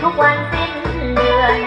ทุกวันสิ้นเดือน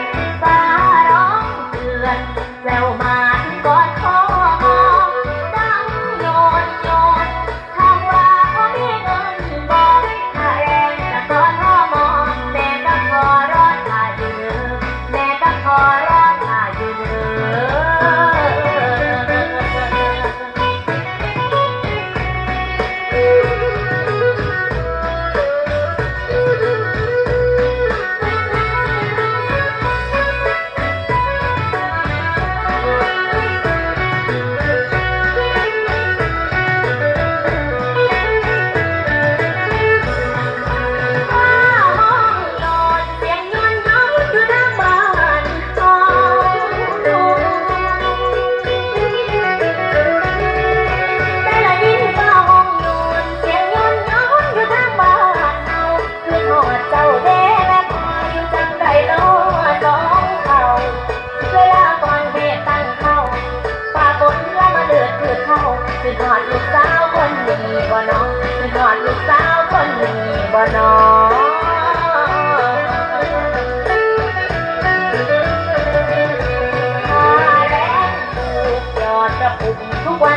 บ่นอาแรงถูกอดระปุ่มทุกวัน